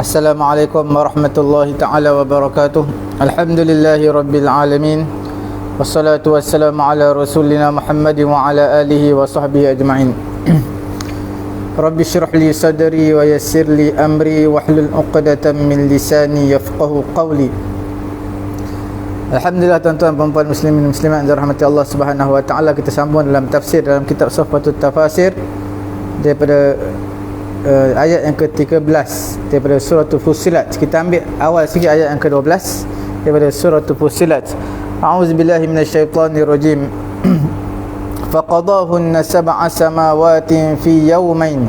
Assalamualaikum warahmatullahi taala wabarakatuh. Alhamdulillahi rabbil alamin. Wassalatu wassalamu ala rasulina Muhammad wa ala alihi wa sahbihi ajma'in. Rabbi syrah li sadri wa yassir li amri wahlul 'uqdatam min lisani yafqahu qawli. Alhamdulillah tuan-tuan puan-puan muslimin muslimat dirahmati Allah Subhanahu wa taala kita sambung dalam tafsir dalam kitab Safwatut Tafasir daripada uh, ayat yang ke-13 daripada surah Fussilat. Kita ambil awal sikit ayat yang ke-12 daripada surah Fussilat. A'udzubillahi minasyaitonir rajim. فقضاهن سبع سماوات في يومين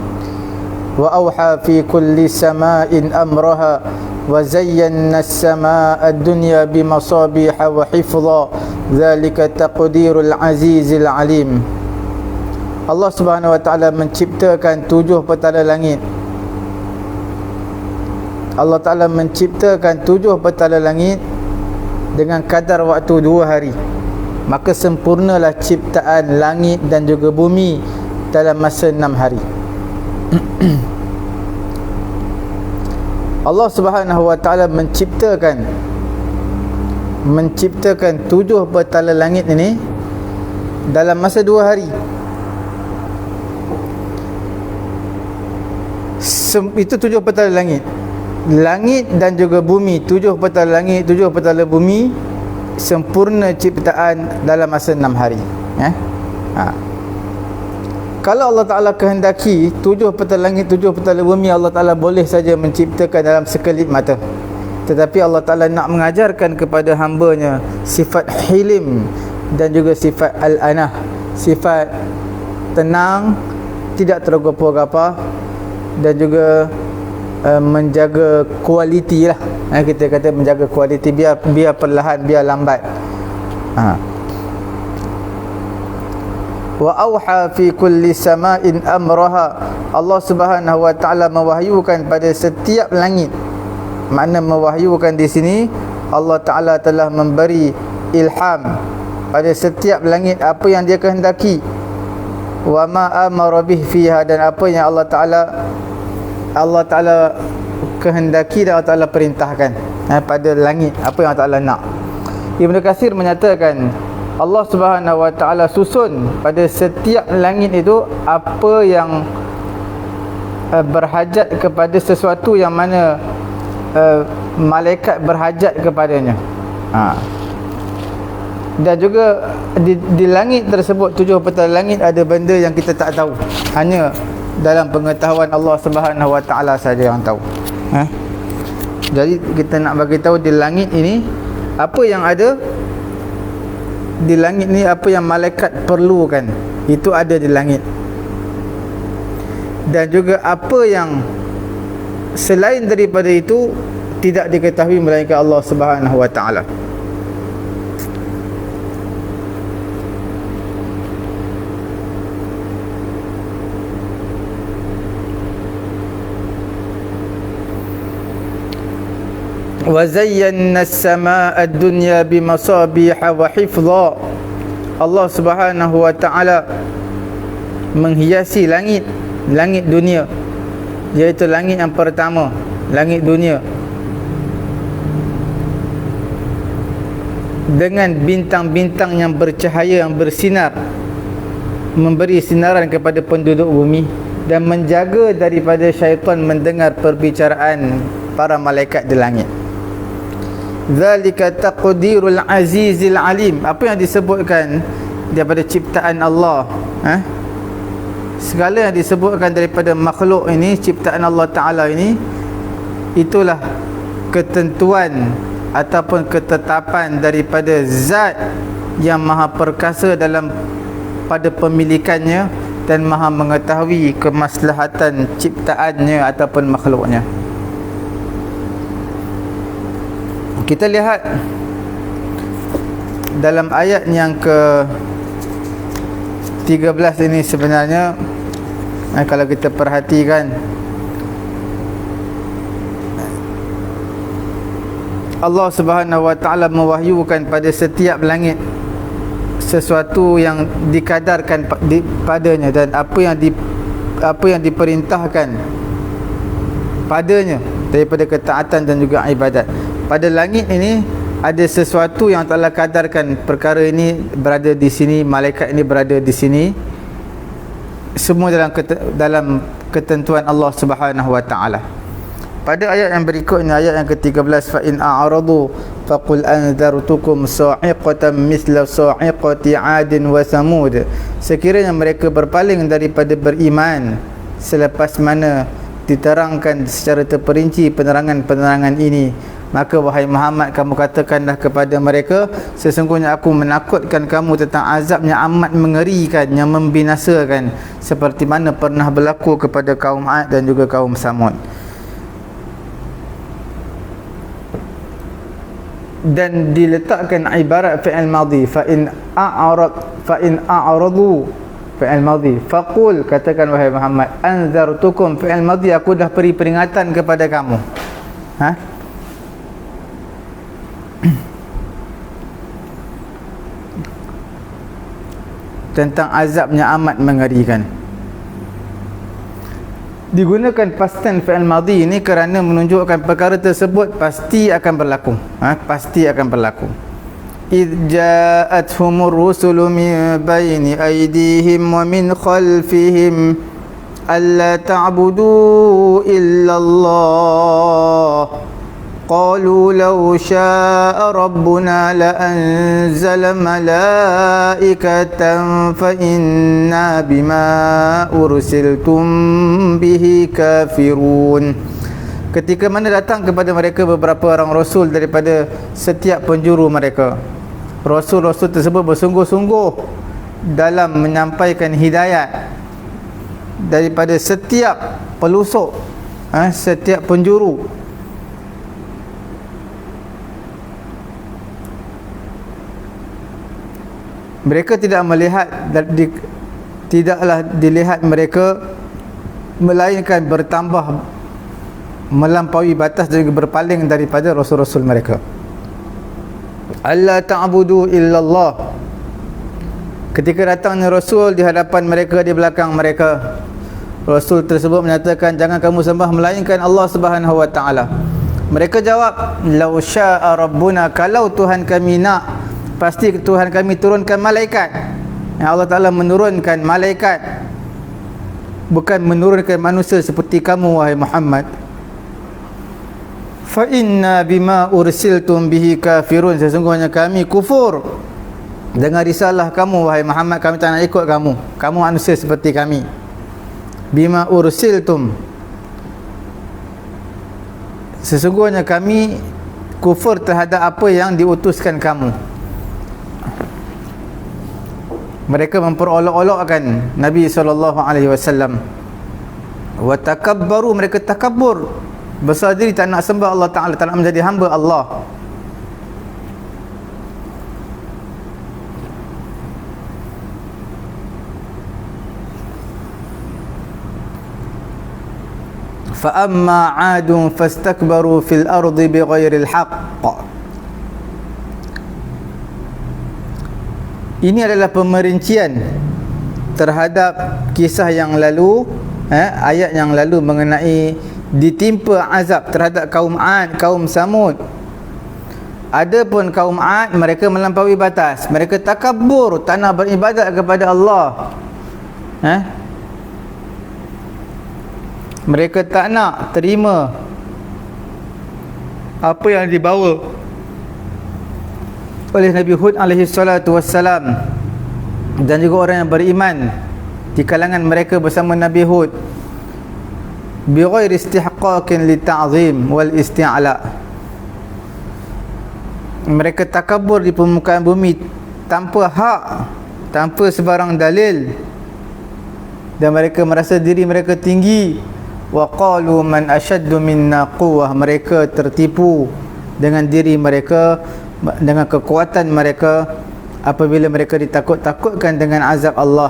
وأوحى في كل سماء أمرها وزينا السماء الدنيا بمصابيح وحفظا ذلك تقدير العزيز العليم Allah Subhanahu Wa Taala menciptakan tujuh petala langit. Allah Taala menciptakan tujuh petala langit dengan kadar waktu dua hari. Maka sempurnalah ciptaan langit dan juga bumi dalam masa enam hari. Allah Subhanahu Wa Taala menciptakan menciptakan tujuh petala langit ini dalam masa dua hari itu tujuh petala langit langit dan juga bumi tujuh petala langit tujuh petala bumi sempurna ciptaan dalam masa enam hari eh? ha. kalau Allah Ta'ala kehendaki tujuh petala langit tujuh petala bumi Allah Ta'ala boleh saja menciptakan dalam sekelip mata tetapi Allah Ta'ala nak mengajarkan kepada hambanya sifat hilim dan juga sifat al-anah sifat tenang tidak tergopoh-gapah dan juga uh, menjaga kualiti lah. Eh, kita kata menjaga kualiti biar biar perlahan biar lambat. Ha. wa auha fi kulli sama'in amraha. Allah Subhanahu wa taala mewahyukan pada setiap langit. Makna mewahyukan di sini Allah taala telah memberi ilham pada setiap langit apa yang dia kehendaki wa ma amara bih fiha dan apa yang Allah taala Allah taala kehendaki dan Allah taala perintahkan eh, pada langit. Apa yang Allah taala nak? Ibnu Katsir menyatakan Allah Subhanahu wa taala susun pada setiap langit itu apa yang uh, berhajat kepada sesuatu yang mana uh, malaikat berhajat kepadanya. Ha dan juga di, di langit tersebut tujuh petala langit ada benda yang kita tak tahu. Hanya dalam pengetahuan Allah Subhanahu Wa Taala saja yang tahu. Ha? jadi kita nak bagi tahu di langit ini apa yang ada di langit ni apa yang malaikat perlukan itu ada di langit. Dan juga apa yang selain daripada itu tidak diketahui melainkan Allah Subhanahu Wa Taala وزينا السماء الدنيا بمصابيح وحفظا Allah Subhanahu wa taala menghiasi langit langit dunia iaitu langit yang pertama langit dunia dengan bintang-bintang yang bercahaya yang bersinar memberi sinaran kepada penduduk bumi dan menjaga daripada syaitan mendengar perbicaraan para malaikat di langit Zalika taqdirul azizil alim. Apa yang disebutkan daripada ciptaan Allah, eh? Segala yang disebutkan daripada makhluk ini, ciptaan Allah Taala ini itulah ketentuan ataupun ketetapan daripada zat yang maha perkasa dalam pada pemilikannya dan maha mengetahui kemaslahatan ciptaannya ataupun makhluknya. Kita lihat dalam ayat yang ke 13 ini sebenarnya eh, kalau kita perhatikan Allah Subhanahu Wa Taala mewahyukan pada setiap langit sesuatu yang dikadarkan di, padanya dan apa yang di apa yang diperintahkan padanya daripada ketaatan dan juga ibadat pada langit ini ada sesuatu yang telah kadarkan perkara ini berada di sini malaikat ini berada di sini. Semua dalam dalam ketentuan Allah Subhanahu wa taala. Pada ayat yang berikutnya ayat yang ke-13 fa in a'radu faqul anzartukum sa'iqatan mithla sa'iqati 'adin wa samud sekiranya mereka berpaling daripada beriman selepas mana diterangkan secara terperinci penerangan-penerangan ini maka wahai Muhammad kamu katakanlah kepada mereka sesungguhnya aku menakutkan kamu tentang azab yang amat mengerikan yang membinasakan seperti mana pernah berlaku kepada kaum 'ad dan juga kaum Samud. Dan diletakkan ibarat fi'il madhi fa in a'rad fa in a'radu fi'il madhi. Faqul katakan wahai Muhammad anzartukum fi'il madhi aku dah beri peringatan kepada kamu. Ha tentang azabnya amat mengerikan. Digunakan past tense fi'il madhi ini kerana menunjukkan perkara tersebut pasti akan berlaku. Ha? pasti akan berlaku. Id ja'atuhumur rusulu min bayni aydihim wa min khalfihim alla ta'budu illa قالوا لو شاء ربنا لأنزل ملائكة فإنا بما أرسلتم به كافرون Ketika mana datang kepada mereka beberapa orang rasul daripada setiap penjuru mereka Rasul-rasul tersebut bersungguh-sungguh dalam menyampaikan hidayat daripada setiap pelusuk ha, setiap penjuru Mereka tidak melihat di, tidaklah dilihat mereka melainkan bertambah melampaui batas dan berpaling daripada rasul-rasul mereka. Allah ta'budu illallah. Ketika datangnya rasul di hadapan mereka di belakang mereka rasul tersebut menyatakan jangan kamu sembah melainkan Allah Subhanahu wa taala. Mereka jawab law syaa rabbuna kalau tuhan kami nak pasti Tuhan kami turunkan malaikat. Yang Allah Ta'ala menurunkan malaikat. Bukan menurunkan manusia seperti kamu wahai Muhammad. Fa inna bima ursiltum bihi kafirun. Sesungguhnya kami kufur. Dengan risalah kamu wahai Muhammad. Kami tak nak ikut kamu. Kamu manusia seperti kami. Bima ursiltum. Sesungguhnya kami kufur terhadap apa yang diutuskan kamu mereka memperolok-olokkan Nabi wasallam. Wa takabbaru mereka takabbur. Besar diri tak nak sembah Allah taala tak nak menjadi hamba Allah. Fa amma 'adun fastakbaru fil ardi bighairi Ini adalah pemerincian terhadap kisah yang lalu, eh, ayat yang lalu mengenai ditimpa azab terhadap kaum Ad, kaum Samud. Adapun kaum Ad, mereka melampaui batas. Mereka takabur, tak nak beribadat kepada Allah. Eh? Mereka tak nak terima apa yang dibawa oleh Nabi Hud alaihi salatu wassalam dan juga orang yang beriman di kalangan mereka bersama Nabi Hud. Bi ghairi istihqaqin li ta'zim wal isti'la. Mereka takabur di permukaan bumi tanpa hak tanpa sebarang dalil. Dan mereka merasa diri mereka tinggi. Wa qalu man ashaddu minna quwwah mereka tertipu dengan diri mereka dengan kekuatan mereka apabila mereka ditakut-takutkan dengan azab Allah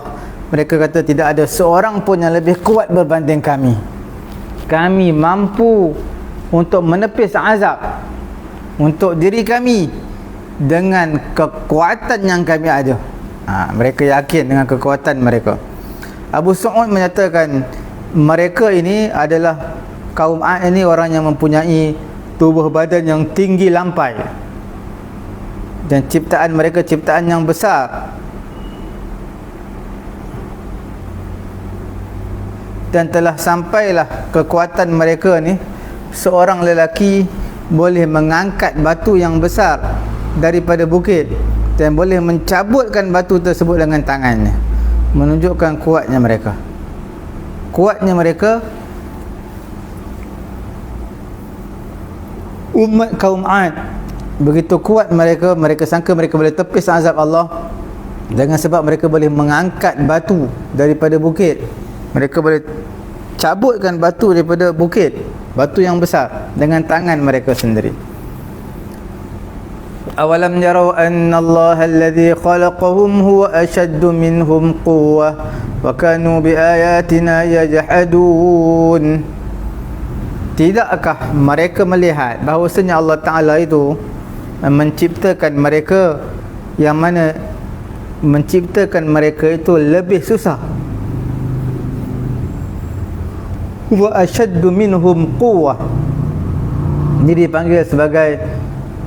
mereka kata tidak ada seorang pun yang lebih kuat berbanding kami. Kami mampu untuk menepis azab untuk diri kami dengan kekuatan yang kami ada. Ha, mereka yakin dengan kekuatan mereka. Abu Sa'ud menyatakan mereka ini adalah kaum Ad ini orang yang mempunyai tubuh badan yang tinggi lampai dan ciptaan mereka ciptaan yang besar. Dan telah sampailah kekuatan mereka ni seorang lelaki boleh mengangkat batu yang besar daripada bukit dan boleh mencabutkan batu tersebut dengan tangannya. Menunjukkan kuatnya mereka. Kuatnya mereka umat kaum Ad begitu kuat mereka mereka sangka mereka boleh tepis azab Allah. Dengan sebab mereka boleh mengangkat batu daripada bukit. Mereka boleh cabutkan batu daripada bukit. Batu yang besar dengan tangan mereka sendiri. Awalam yarau anna Allah alladhi khalaqahum huwa ashaddu minhum quwwah wa kanu bi ayatina yajhadun. Tidakkah mereka melihat bahawasanya Allah Taala itu menciptakan mereka yang mana menciptakan mereka itu lebih susah. Huwa ashaddu minhum quwwah. Ini dipanggil sebagai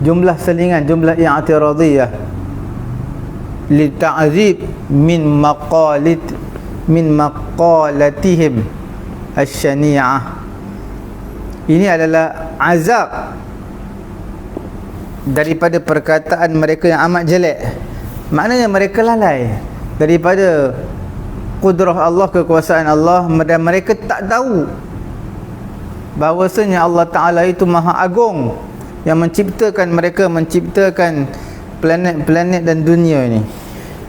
jumlah selingan jumlah i'tiradiyah. Li ta'zib min maqalit min maqalatihim asyani'ah ini adalah azab daripada perkataan mereka yang amat jelek. Maknanya mereka lalai. Daripada kudrah Allah kekuasaan Allah dan mereka tak tahu bahawasanya Allah Taala itu maha agung yang menciptakan mereka menciptakan planet-planet dan dunia ini.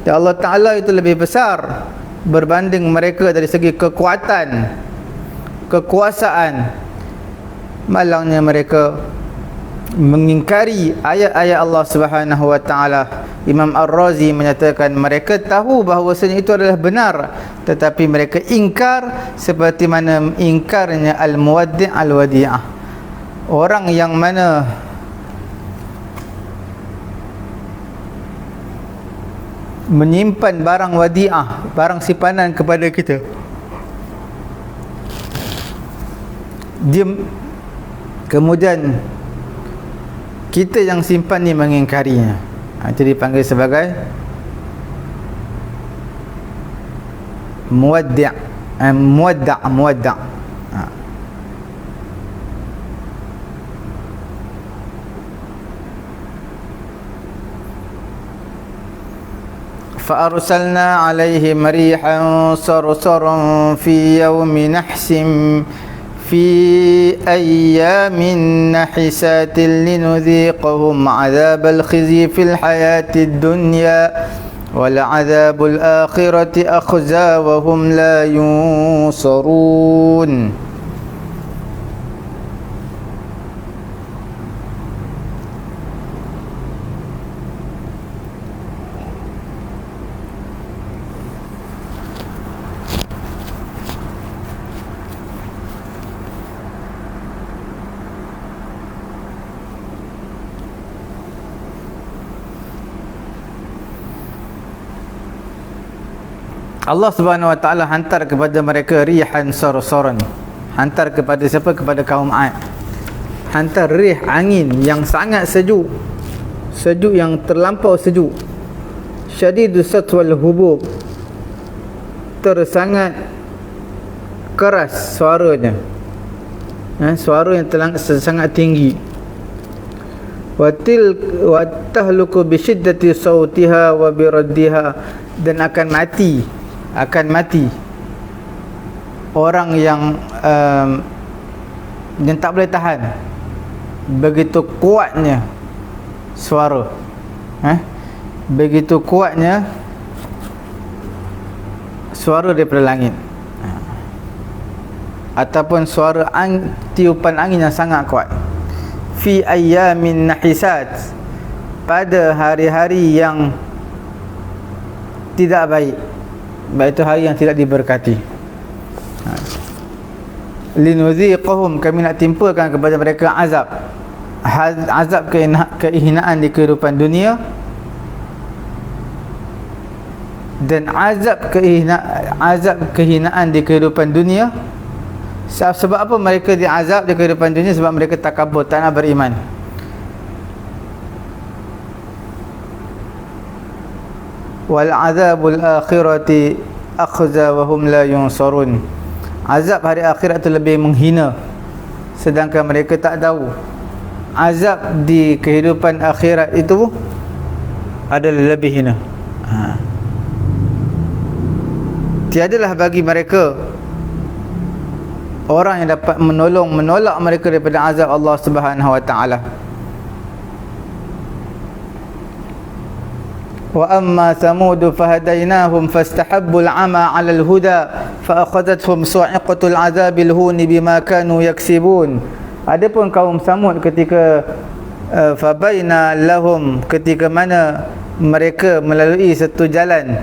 Dan Allah Taala itu lebih besar berbanding mereka dari segi kekuatan kekuasaan. Malangnya mereka mengingkari ayat-ayat Allah Subhanahu wa taala. Imam Ar-Razi menyatakan mereka tahu bahawasanya itu adalah benar tetapi mereka ingkar seperti mana ingkarnya al-muwaddi' al-wadi'ah. Orang yang mana menyimpan barang wadi'ah, barang simpanan kepada kita. Dia kemudian kita yang simpan ni mengingkarinya ha, itu dipanggil sebagai muwaddi' eh, muwadda' muwadda' ha. فأرسلنا عليهم ريحا صرصرا في يوم نحس في أيام نحسات لنذيقهم عذاب الخزي في الحياة الدنيا ولعذاب الآخرة أخزى وهم لا ينصرون. Allah Subhanahu Wa Taala hantar kepada mereka rihan sorosoran. Hantar kepada siapa? Kepada kaum Ad. Hantar rih angin yang sangat sejuk. Sejuk yang terlampau sejuk. Syadidu satwal hubub. Tersangat keras suaranya. Eh, suara yang telang, sangat tinggi. Watil bi shiddati sautiha wa bi dan akan mati akan mati orang yang um, yang tak boleh tahan begitu kuatnya suara eh? begitu kuatnya suara daripada langit ataupun suara ang, tiupan angin yang sangat kuat fi ayyamin nahisat pada hari-hari yang tidak baik baik itu hari yang tidak diberkati. Ha. linuziqahum kami nak timpakan kepada mereka azab. Azab kehinaan di kehidupan dunia. Dan azab kehinaan azab kehinaan di kehidupan dunia. Sebab apa mereka diazab di kehidupan dunia? Sebab mereka takabur tak nak beriman wal azabul akhirati akhza wa hum la yunsarun. Azab hari akhirat itu lebih menghina. Sedangkan mereka tak tahu. Azab di kehidupan akhirat itu adalah lebih hina. Ha. tiadalah bagi mereka orang yang dapat menolong menolak mereka daripada azab Allah Subhanahu wa taala وأما ثمود فهديناهم فاستحبوا العمى على الهدى فأخذتهم صاعقة العذاب الهون بما كانوا يكسبون Adapun kaum Samud ketika uh, fabaina lahum ketika mana mereka melalui satu jalan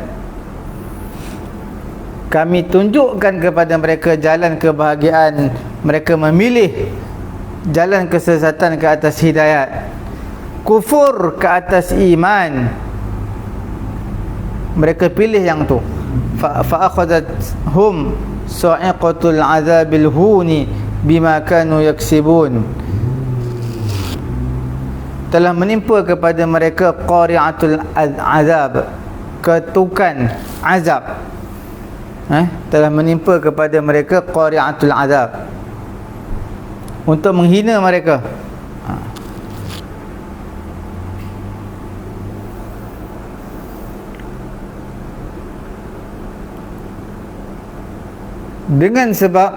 kami tunjukkan kepada mereka jalan kebahagiaan mereka memilih jalan kesesatan ke atas hidayat kufur ke atas iman mereka pilih yang tu. Fa akhadhat hum sa'iqatul azabil huni bima kanu yaksibun. Telah menimpa kepada mereka qari'atul azab ketukan azab. Eh telah menimpa kepada mereka qari'atul azab. Untuk menghina mereka dengan sebab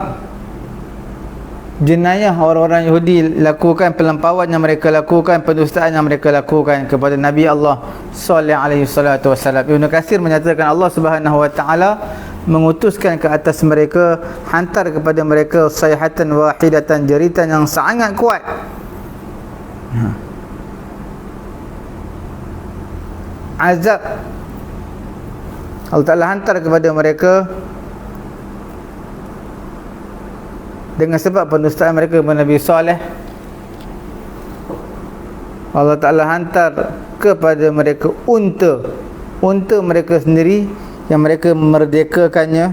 jenayah orang-orang Yahudi lakukan pelampauan yang mereka lakukan pendustaan yang mereka lakukan kepada Nabi Allah sallallahu alaihi wasallam Ibnu Katsir menyatakan Allah Subhanahu wa taala mengutuskan ke atas mereka hantar kepada mereka sayhatan wahidatan jeritan yang sangat kuat. Ha. azab. Allah Ta'ala hantar kepada mereka dengan sebab pendustaan mereka kepada Nabi Saleh Allah Ta'ala hantar kepada mereka unta unta mereka sendiri yang mereka merdekakannya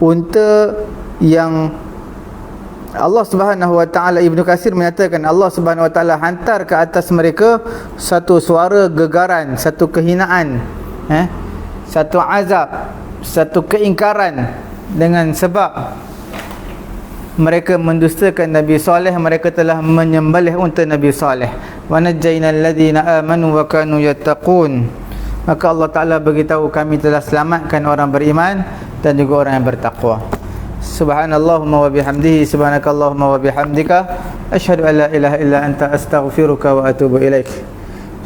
unta yang Allah Subhanahu Wa Taala Ibnu Kasir menyatakan Allah Subhanahu Wa Taala hantar ke atas mereka satu suara gegaran, satu kehinaan, eh, satu azab, satu keingkaran dengan sebab mereka mendustakan Nabi Saleh mereka telah menyembelih unta Nabi Saleh. Wa najjaynal ladzina amanu wa kanu yattaqun. Maka Allah Taala beritahu kami telah selamatkan orang beriman dan juga orang yang bertakwa. Subhanallahumma wa bihamdihi subhanakallahumma wa bihamdika asyhadu an la ilaha illa anta astaghfiruka wa atubu ilaik.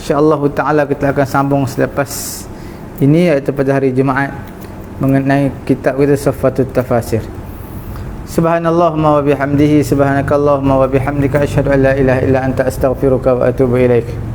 Insyaallah taala kita akan sambung selepas ini iaitu pada hari Jumaat mengenai kitab kita Safatut Tafasir Subhanallahumma wa bihamdihi subhanakallahumma wa bihamdika asyhadu an la ilaha illa anta astaghfiruka wa atubu ilaik.